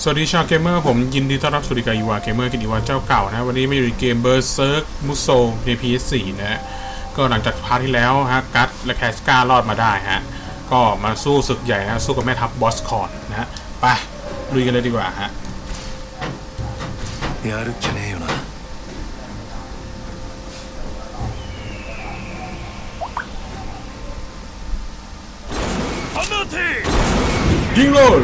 สวัสดีชาวเกมเมอร์ผมยินดีต้อนรับสู่รายการอีวาเกมเมอร์กินอีวาเจ้าเก่านะ วันนี้มาอยู่ในเกมเบอร์เซิร์กมุโซใน PS4 นะฮะก็หลังจากพาร์ทที่แล้วฮะกัตและแคสการอดมาได้ฮะ ก็มาสู้ศึกใหญ่นะ สู้กับแม่ทัพบอสคอนนะฮะ ไปลุยกันเลยดีกว่าฮะ やるっきゃね ยิงเลย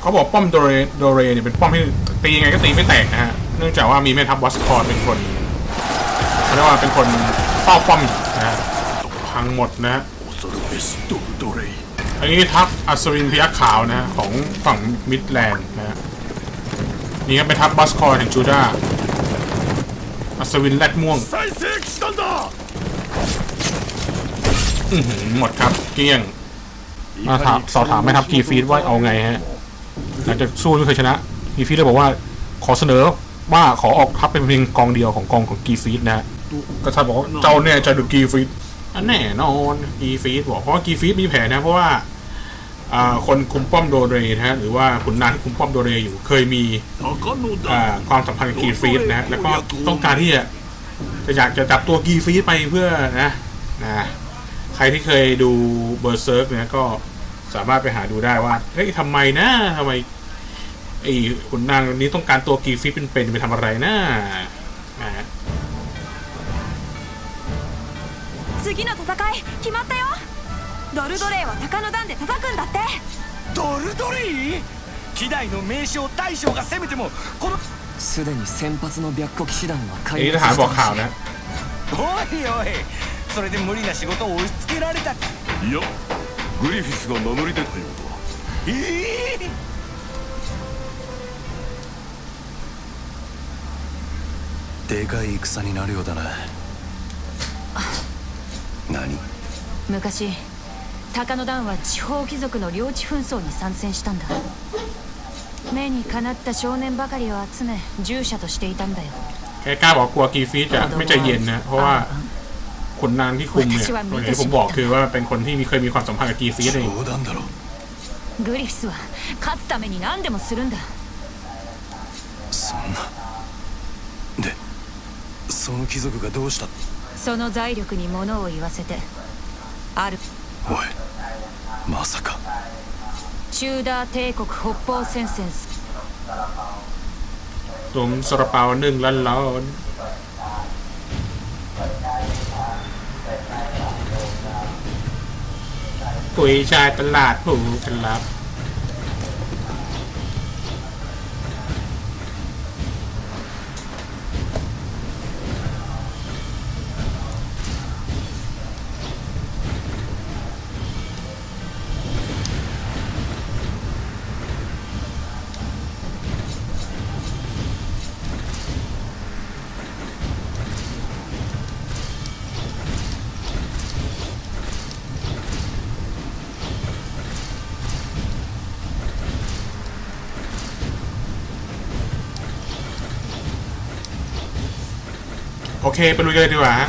เขาบอกป้อมโดเรโดเรเนี่ยเป็นป้อมที่ตียังไงก็ตีไม่แตกนะฮะ เนื่องจากว่ามีแม่ทัพวอสคอร์เป็นคนเขาเรียกว่าเป็นคนเฝ้าป้อมนะฮะพังหมดนะฮะอันนี้ทัพอัศวินพยักขาวนะฮะของฝั่งมิดแลนด์นะฮะนี่ครับเป็นทัพบัสคอร์แห่งจูดาอัศวินแรดม่วง หมดครับ เกลี้ยงมาถามสอบถามไหมครับกีฟีดว่าเอาไงฮะหลังจากสู้ไม่เคยชนะกีฟีดเลยบอกว่า ขอเสนอว่าขอออกทัพเป็นเพียงกองเดียวของกองของกีฟีดนะกษัตริย์บอกเจ้าเนี่ยจะดึอกีฟีดอันแน่นอนกีฟีดบอกเพราะกีฟีดมีแผลนะเพราะว่าคนคุมป้อมโดเรนะฮะหรือว่าขุนนางที่คุมป้อมโดเรอยู่เคยมีความสัมพันธ์กับกีฟีดนะะแล้วก็ต้องการที่จะจะอยากจะจับตัวกีฟีดไปเพื่อนะนะ ใครที่เคยดูเบอร์เซิร์กเนี่ยก็สามารถไปหาดูได้ว่าเฮ้ยทำไมนะทำไมไอ้ขุนนางคนนี้ต้องการตัวกีฟีดเป็นๆไปทำอะไรนะนะฮะ 次の戦い決まったよドルドレイは鷹の段で叩くんだってドルドレイ希代の名将大将が攻めてもこのすでに先発の白虎騎士団は อันนี้ 壊 ทหารบอกข่าวนะ おいおい それで無理な仕事を押し付けられたいやグリフィスが名乗り出たようええだでかい戦になるようだな何昔鷹の段は地方貴族の領地紛争に参戦したんだ目にかなった少年ばかりを集め従者としていたんだよ แค่กล้าบอกกลัวกีฟีดจะไม่ใจเย็นนะเพราะว่าขุ นนางที่คุมเนี่ยอย่างที่ผมบอกคือว่าเป็นคนที่มีเคยมีความสัมพันธ์กับกีฟีดเอง 冗談だろグリフィスは勝つために何でもするんだそんなでその貴族がどうしたその財力に物を言わせてあるおいまさかチューダー帝国北方戦線 สวมสระเปาหนึ่ง กุยชายตลาดผูกันลับ เค ไปลุยกันเลยดีกว่าฮะ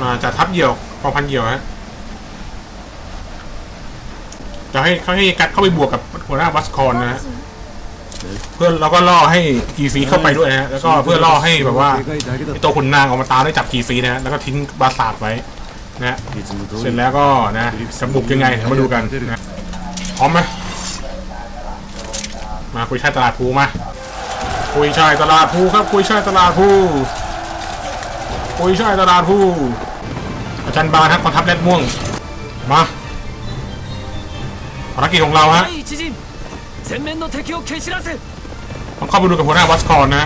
มาจะทับเหยี่ยวกองพันเหยี่ยวฮะจะให้เขาให้กัดเข้าไปบวกกับหัวหน้าวัสคอนนะฮะเพื่อเราก็ล่อให้กีฟีเข้าไปด้วยนะฮะแล้วก็เพื่อล่อให้แบบว่าตัวขุนนางออกมาตามได้จับกีฟีนะฮะแล้วก็ทิ้งบาสาดไว้ นะเสร็จแล้วก็นะสำบุกยังไงมาดูกันนะพร้อมไหมมาคุยชายตลาดภูมาคุยชายตลาดภูครับ คุยชายตลาดภูคุยชายตลาดภูอาจารย์บาลครับกองทัพเล็ดม่วงมาภารกิจของเราฮะต้องเข้าไปดูกับหัวหน้าวัชคอนนะ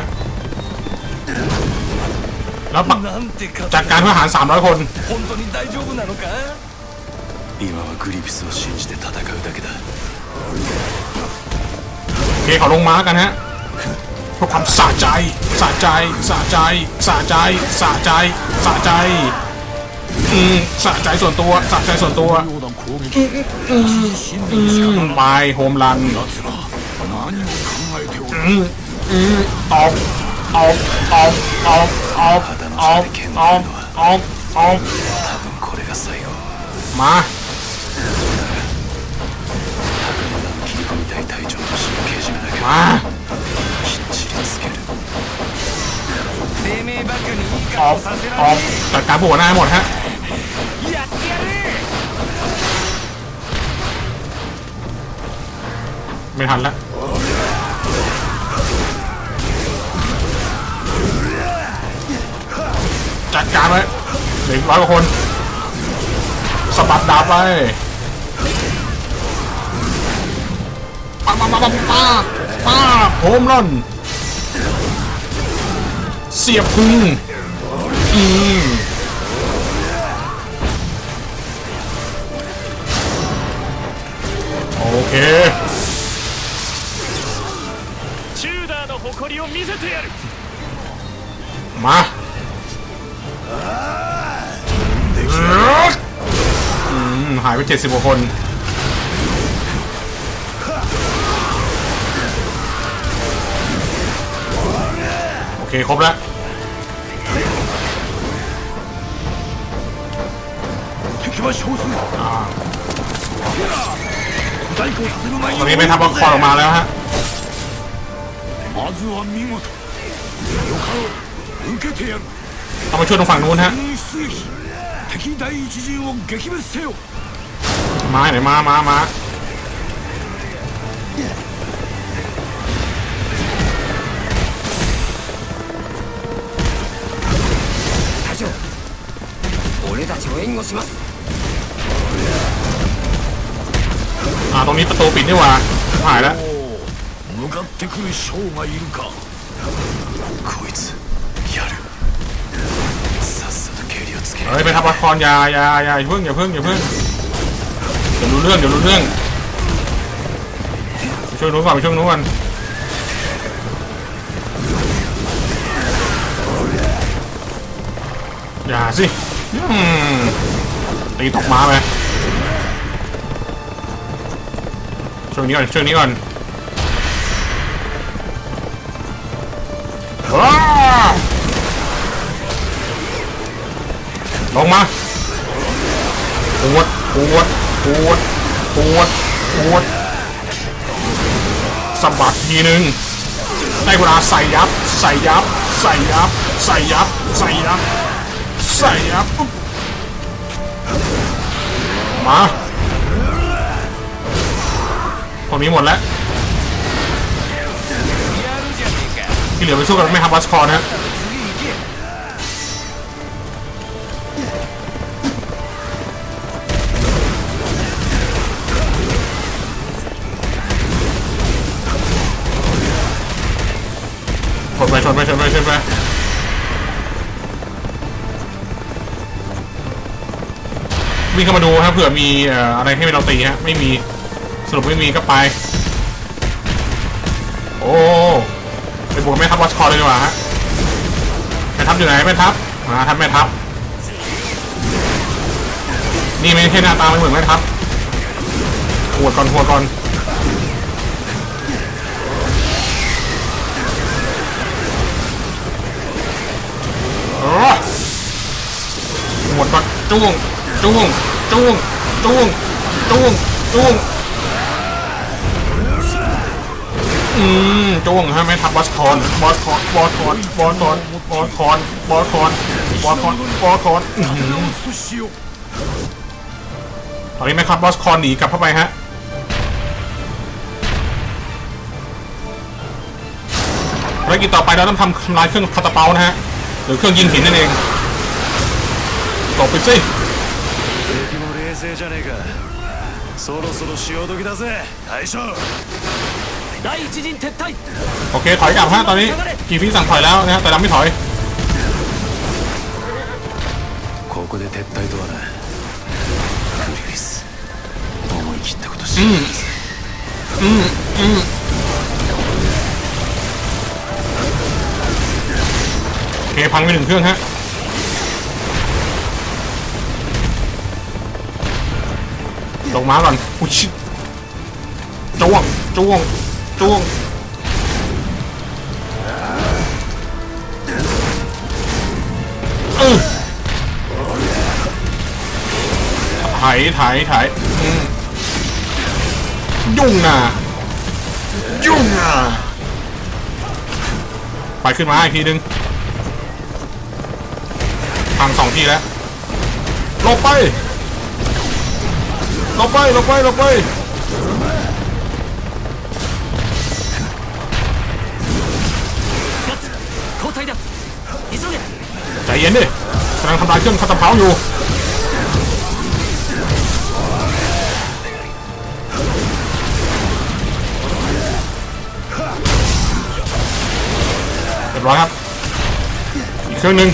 แล้วปัก なんてか จัดการทหาร300 คน 本当に大丈夫なのか今はグリフィスを信じて戦うだけだ โอเคขอลงม้ากันฮะเพื่อความสะใจสะใจสะใจสะใจสะใจสะใจอืมสะใจส่วนตัวสะใจส่วนตัว 攻撃อืมบายโฮมรัน 奴ら何を考えておる อืมอืมออก เอาเอาเอาเอามาตัดการโบกหน้าหมดฮะไม่ทันแล้ว จัดการไว้เหลืออีกร้อยกว่าคนสะบัดดาบไปป้าป้าป้าป้าป้าป้าโฮมรันเสียบพุงอืมโอเค チューダーの誇りを見せてやる มา หายไปเจ็ดสิบกว่าคน โอเค ครบแล้ว 敵は少数 อ่า 大工させる前 ตอนนี้ไม่ทับว่าคลอดออกมาแล้วฮะ まずは見事よかろう受けてやる ต้องมาช่วยตรงฝั่งนู้นฮะ 全員出撃敵第一陣を撃滅せよ มาไหนมามามา 隊長俺たちを援護します อ่าตรงนี้ประตูปิดนี่หว่าหายแล้ว 向かってくる将がいるかこいつやるさっさと蹴りをつけ เฮ้ยไปทับละครอย่าอย่าอย่าอย่าเพิ่งอย่าเพิ่งอย่าเพิ่งเ ดี๋ยวรู้เรื่องเดี๋ยวรู้เรื่องไปช่วยนู้นก่อนไปช่วยนู้นก่อนอย่าสิอืมตีตกม้าไปช่วงนี้ก่อนช่วงนี้ก่อนลงมาปวดปวด ปูดปูดปูดสะบัดทีหนึ่งได้เวลาใส่ยับ ใส่ยับ ใส่ยับ ใส่ยับ ใส่ยับ ใส่ยับ มาพวกนี้หมดแล้ว ที่เหลือไปสู้กันไม่ฮับวัสคอนะ นไปชนไปชนไปชนไปวิ่งเข้ามาดูครับเผื่อมีอะไรให้เราตีฮะไม่มีสรุปไม่มีก็ไป โอ้ไปบวกแม่ทัพวัชคอร์เลยดีกว่าฮะแม่ทัพอยู่ไหนแม่ทัพมาทัพแม่ทัพนี่ไม่ใช่หน้าตาไม่เหมือนแม่ทัพหัวก่อนหัวก่อน จ้วงจ้วงจ้วงจ้วงจ้วงจ้วงอืมจ้วงฮะไม่ทับบอสคอนบอสคอนบอสคอนบอสคอนบอสคอนบอสคอนบอสคอนบอสคอนตอนนี้แม่ครับบอสคอนหนีกลับเข้าไปฮะภารกิจต่อไปเราต้องทำทำลายเครื่องคาตาเปานะฮะหรือเครื่องยิงหินนั่นเองตบไปสิ 敵も冷静じゃねえかそろそろ潮時だぜ大将第一陣撤退 โอเคถอยกลับฮะตอนนี้กีฟีสั่งถอยแล้วนะฮะแต่เราไม่ถอย ここで撤退とはなクリリス思い切ったことしうんอืมอืมโอเคพังไปหนึ่งเครื่องฮะ ลงมาก่อนอุ้ยชิจ้วงจ้วงจ้วงเออไถไถไถอืมยุ่งนะยุ่งนะไปขึ้นมาอีกทีนึงพังสองทีแล้วลงไป ลบไปลบไปลบไปใจเย็นดิกำลังทำลายเครื่องคาตาเผาอยู่เรียบร้อยครับ อีกเครื่องหนึ่ง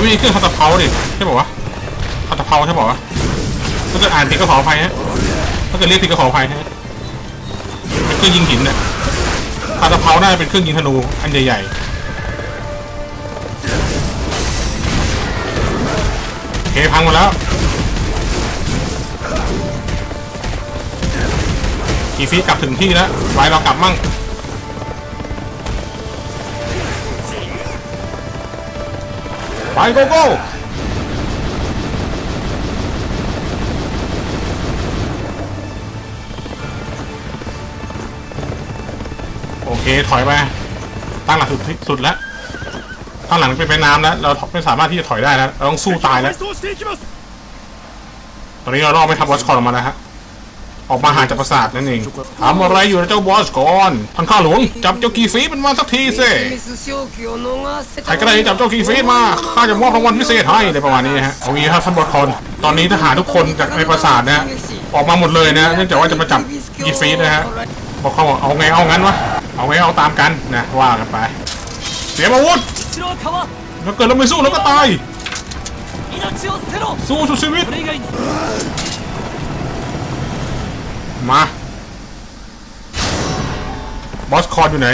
ไม่มีเครื่องคาตาเพาดิใช่ป่าวะคาตาเพาใช่ป่าวะถ้าเกิดอ่านผิดก็ขออภัยฮะถ้าเกิดเรียกผิดก็ขออภัยฮะเป็นเครื่องยิงหินเนี่ยคาตาเพาน่าจะเป็นเครื่องยิงธนูอันใหญ่ๆเคพังหมดแล้วกีฟีกลับถึงที่แล้วไว้เรากลับมั่ง โกโก้โอเค ถอยไปตั้งหลักสุดสุดแล้วตั้งหลังเป็นแม่น้ำแล้ว เราไม่สามารถที่จะถอยได้แล้ว เราต้องสู้ตายแล้ว ตอนนี้เราลอกไม่ทับวอชคอร์ออกมาแล้วฮะ ออกมาหาจากปราสาทนั่นเองทำอะไรอยู่นะเจ้าบอสก่อนท่านข้าหลวงจับเจ้ากีฟีมันมาสักทีสิใครก็ได้จับเจ้ากีฟีมาข้าจะมอบรางวัลพิเศษให้ในประมาณนี้ฮะเอางี้ครับท่านบอสทอนตอนนี้ทหารทุกคนจากในปราสาทนะออกมาหมดเลยนะเนื่องจากว่าจะมาจับกีฟีนะฮะบอกเขาบอกเอาไงเอางั้นวะเอาไงเอาตามกันนะว่ากันไปเสียอาวุธถ้าเกิดเราไม่สู้เราก็ตายสู้สุดชีวิต มา บอสคอนอยู่ไหน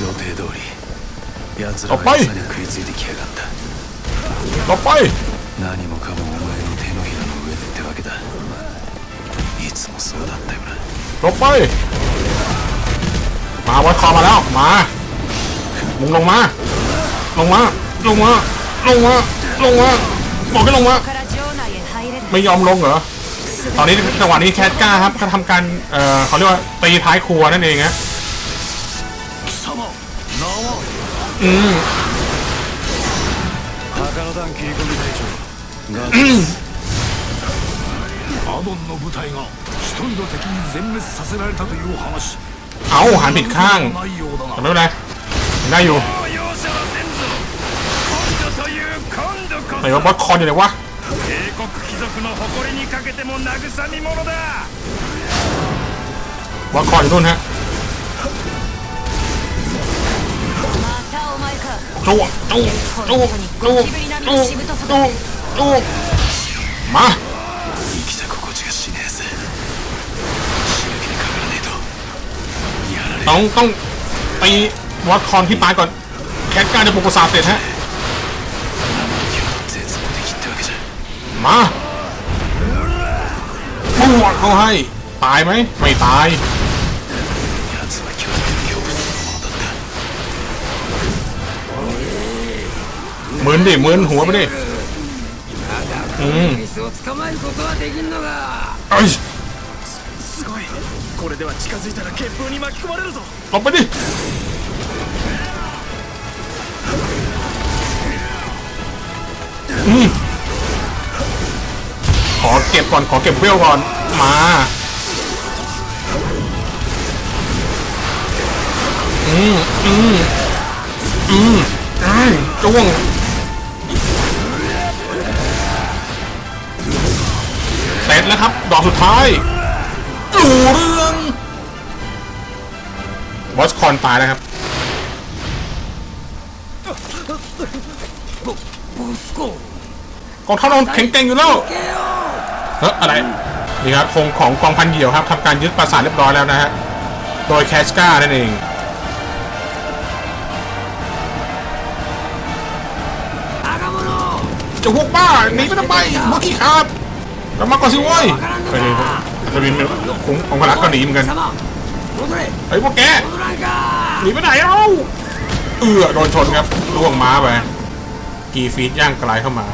予定通り奴らあっぱいが餌に食いついてきやがった ต่อไป 何もかもお前の手のひらの上でってわけだいつもそうだったよな ต่อไป มาวัดคอมาแล้ว มา มึงลงมา ลงมา ลงมา ลงมา ลงมา บอกให้ลงมา から城内へ入れる ไม่ยอมลงเหรอ ตอนนี้จังหวะนี้แคทก้าครับเขาทำการ เอ่อเขาเรียกว่าตีท้ายครัวนั่นเองนะ 貴様名は อืม 高野団切り込み隊長がアドンの部隊が一人の敵に全滅させられたという話 เอาหันผิดข้าง ないようだ แต่ な ไม่เป็นไรได้อยู่ 容赦はせんぞ今度という今度こ ไหนว่าบอสคอนอยู่ไหนวะ 帝国貴 族の誇りにかけても慰み者だ บอสคอนอยู่นู่นฮะ またお前か จ้วงจ้วงจ้วงจ้วงจ้วงจ้วงจ้วงมา 生きた心地がしねえぜ死ぬ気にかからねえとやられ ต้องต้องตีวอสคอนที่ตายก่อน แคทก้าจะปลุกประสาทเสร็จฮะ 絶望的ってわけじゃ มา ปวดเขาให้ ตายไหม ไม่ตาย 奴は巨大な妖物のものだった มึนดิมึนหัวไปดิ อืม ミスを捕まえることはできんのか เอ้ย すごいこれでは近づいたら血風に巻き込まれるぞ หลบไปดิอืมขอเก็บก่อน ขอเก็บเวลก่อน มาอืมอืมอืมอืมจ้วงเสร็จแล้วครับ ดอกสุดท้ายดูเรื่องวอชคอนตายแล้วครับกองทัพเราแข็งแกร่งอยู่แล้วเฮ้ยอะไร นี่ครับธงของกองพันเหี่ยวครับทำการยึดปราสาทเรียบร้อยแล้วนะฮะโดยแคชก้านั่นเองจะพวกบ้าหนีไปทำไมเมื่อกี้ครับแล้วมาก่อนสิโว้ยไปเลยอัศวินคุ้งองค์พระก็หนีเหมือนกันไอ้พวกแกหนีไปไหนเอ้าเอือโดนชนครับล่วงม้าไปกีฟีดย่างกลายเข้ามา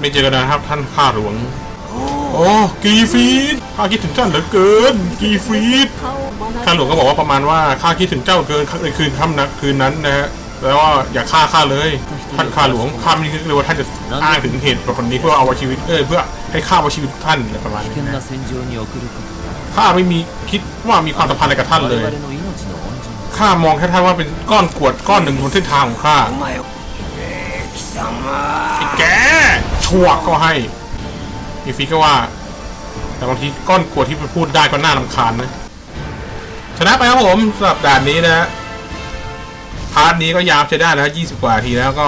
ไม่เจอกันนะครับท่านข้าหลวง โอ้กีฟีดข้าคิดถึงเจ้าเหลือเกิน กีฟีดข้าหลวงก็บอกว่าประมาณว่าข้าคิดถึงเจ้าเกินในคืนค่ำนักคืนนั้นนะฮะแล้วว่าอย่าฆ่าข้าเลยท่านข้าหลวงข้าไม่คิดเลยว่าท่านจะอ้างถึงเหตุแบบนี้เพื่อเอาชีวิตเอ้ยเพื่อให้ข้าเอาชีวิตท่านอะไรประมาณนี้นะข้าไม่มีคิดว่ามีความสัมพันธ์อะไรกับท่านเลยข้ามองแค่ท่านว่าเป็นก้อนกวดก้อนหนึ่งบนเส้นทางของข้าไอ้แกชั่วก็ให้ มีฟีก็ว่า แต่บางทีก้อนกรวดที่มันพูดได้ก็น่ารำคาญนะ ชนะไปครับผมสำหรับด่านนี้นะฮะพาร์ทนี้ก็ยาวใช้ได้แล้ว20กว่าทีแล้วก็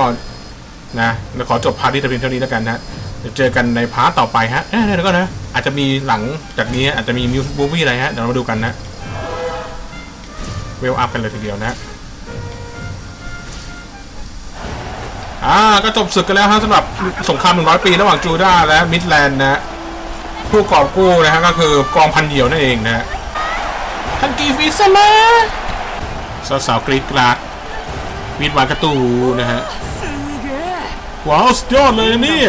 นะเดี๋ยวขอจบพาร์ทนี้แต่เพียงเท่านี้แล้วกันนะเดี๋ยวเจอกันในพาร์ทต่อไปฮะเอ๊ะเดี๋ยวก็นะอาจจะมีหลังจากนี้อาจจะมีมิวมูวี่อะไรฮะเดี๋ยวเรามาดูกันนะเวลอัพกันเลยทีเดียวนะ อ่าก็จบศึกกันแล้วฮะสำหรับสงคราม 100 ปี ระหว่างจูดาและมิดแลนด์นะฮะผู้กอบกู้นะฮะก็คือกองพันเหยี่ยวนั่นเองนะฮะท่านกีฟิสมาสาวสาวๆกรีดกราดวิดวานกระตูนะฮะว้าวสุดยอดเลยเนี่ย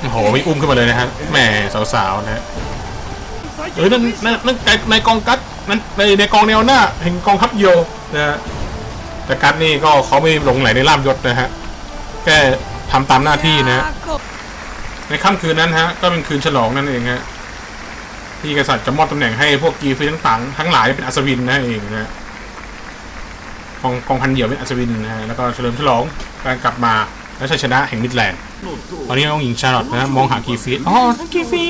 โอ้โหมีอุ้มขึ้นมาเลยนะฮะแหมสาวๆนะฮะเอ้ยนั่นนั่นนั่นในในกองกัดนั่นในในกองแนวหน้าแห่งกองทัพเหยี่ยวนะฮะแต่กัดนี่ก็เขาไม่หลงไหลในล่ามยศนะฮะ แค่ทำตามหน้าที่นะ ในค่ำคืนนั้นฮะ ก็เป็นคืนฉลองนั่นเองฮะ ที่กษัตริย์จะมอบตำแหน่งให้พวกกีฟีทั้งต่างทั้งหลายเป็นอัศวินนะเองนะกองกองพันเดี่ยวเป็นอัศวินนะฮะ แล้วก็เฉลิมฉลองการกลับมาและชัยชนะแห่งมิดแลนด์ ตอนนี้น้องหญิงชาร์ลอตนะมองหากีฟีอ๋อท่านกีฟี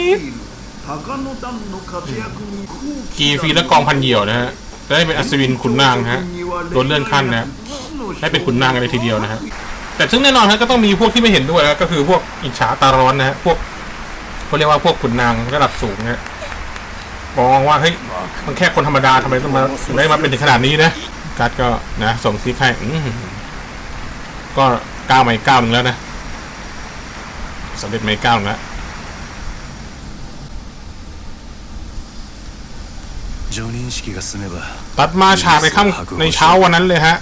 กีฟีและกองพันเดี่ยวนะฮะได้เป็นอัศวินขุนนางฮะ โดนเลื่อนขั้นนะ ได้เป็นขุนนางกันเลยทีเดียวนะฮะ แต่ซึ่งแน่นอนฮะก็ต้องมีพวกที่ไม่เห็นด้วยนะก็คือพวกอิจฉาตาร้อนนะฮะพวกเขาเรียกว่าพวกขุนนางระดับสูงนะมองว่าเฮ้ยมันแค่คนธรรมดาทำไมต้องมาได้มาเป็นถึงขนาดนี้นะกัดก็นะส่งซีให้ก็ก้าวมาอีก้าวหนึ่งแล้วนะสำเร็จไม่ก้าวแล้วตัดมาฉากในค่ำในเช้าวันนั้นเลยฮะ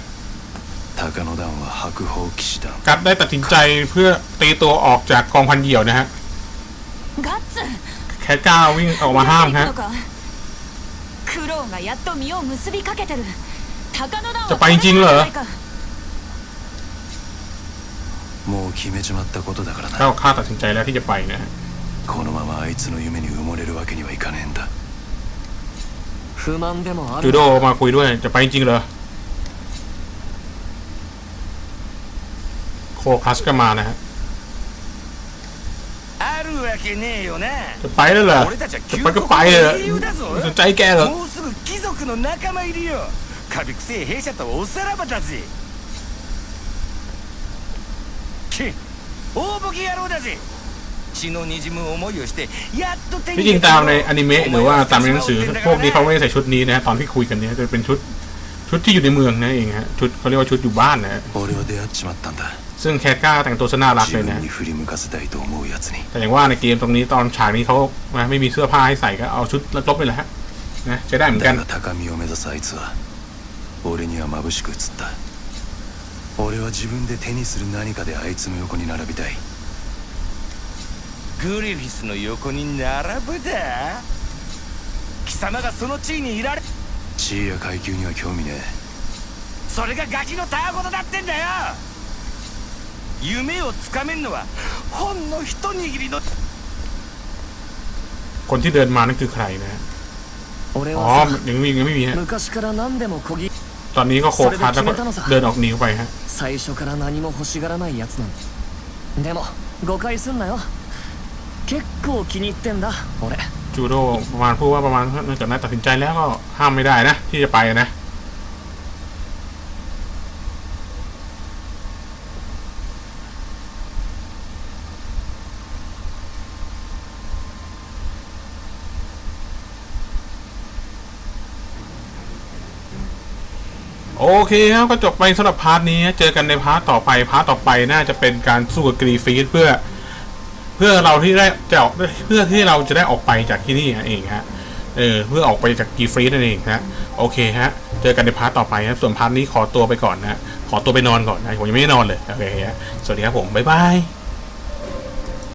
กัดได้ตัดสินใจเพื่อตีตัวออกจากกองพันเหยี่ยวนะฮะ ガッツ แคทก้าววิ่งออกมาห้ามฮะ どこ行くのか苦労がやっと実を結びかけてる高野団はじゃあパインチングだよこれなんじゃないかもう決めちまったことだから ก็ な ข้าตัดสินใจแล้วที่จะไปนะฮะ このままあいつの夢に埋もれるわけにはいかねえんだ不満でもあ จู る โดมาคุยด้วย จะไปจริงเหรอ คัสก็มานะฮะจะไปแล้วเหรอจะไปก็ไปเลยสนใจแกเหรอที่จริงตามในอนิเมะหรือว่าตามในหนังสือพวกนี้เขาไม่ได้ใส่ชุดนี้นะตอนที่คุยกันเนี้ยจะเป็นชุดชุดที่อยู่ในเมืองนะเองฮะชุดเขาเรียกว่าชุดอยู่บ้านนะ ฮะ 俺は出会っちまったんだ ซึ่งแคทก้าแต่งตัวซะน่ารัก 自 เลยนะ 分に振り向かせたいと思うやつに แต่อย่างว่าในเกมตรงนี้ตอนฉากนี้เขาไม่มีเสื้อผ้าให้ใส่ก็เอาชุดลบๆไปเลยฮะ นะใช้ได้เหมือนกัน だが高みを目指すあいつは俺には眩しく映った俺は自分で手にする何かであいつの横に並びたいグリフィスの横に並ぶだ貴様がその地位にいられ地位や階級には興味ねそれがガキのたわごとだってんだよ 夢をつかめんのはほんの一握りの คนที่เดินมานั่นคือใครนะฮะ 俺 อ๋อ はさ ยังไม่ยังไม่มีฮะ 昔から何でもこぎ ตอนนี้ก็โคคัสแล้วก็เดินออกหนีไปฮะ 最初から何も欲しがらないやつなんでも誤解すんなよ結構気に入ってんだ俺 จูโดประมาณพูดว่าประมาณเนื่องจากนั้นตัดสินใจแล้วก็ห้ามไม่ได้นะ ที่จะไปนะ โอเคครับก็จบไปสำหรับพาร์ทนี้ เจอกันในพาร์ทต่อไปพาร์ทต่อไปน่าจะเป็นการสู้กับกรีฟีดเพื่อ เพื่อเราที่ได้จะออกเพื่อที่เราจะได้ออกไปจากที่นี่เองฮะเออเพื่อออกไปจากกีฟรีนั่นเองฮะโอเคฮะ เจอกันในพาร์ทต่อไปครับส่วนพาร์ทนี้ขอตัวไปก่อนนะขอตัวไปนอนก่อนนะผมยังไม่ได้นอนเลยโอเคฮะสวัสดีครับผมบ๊ายบาย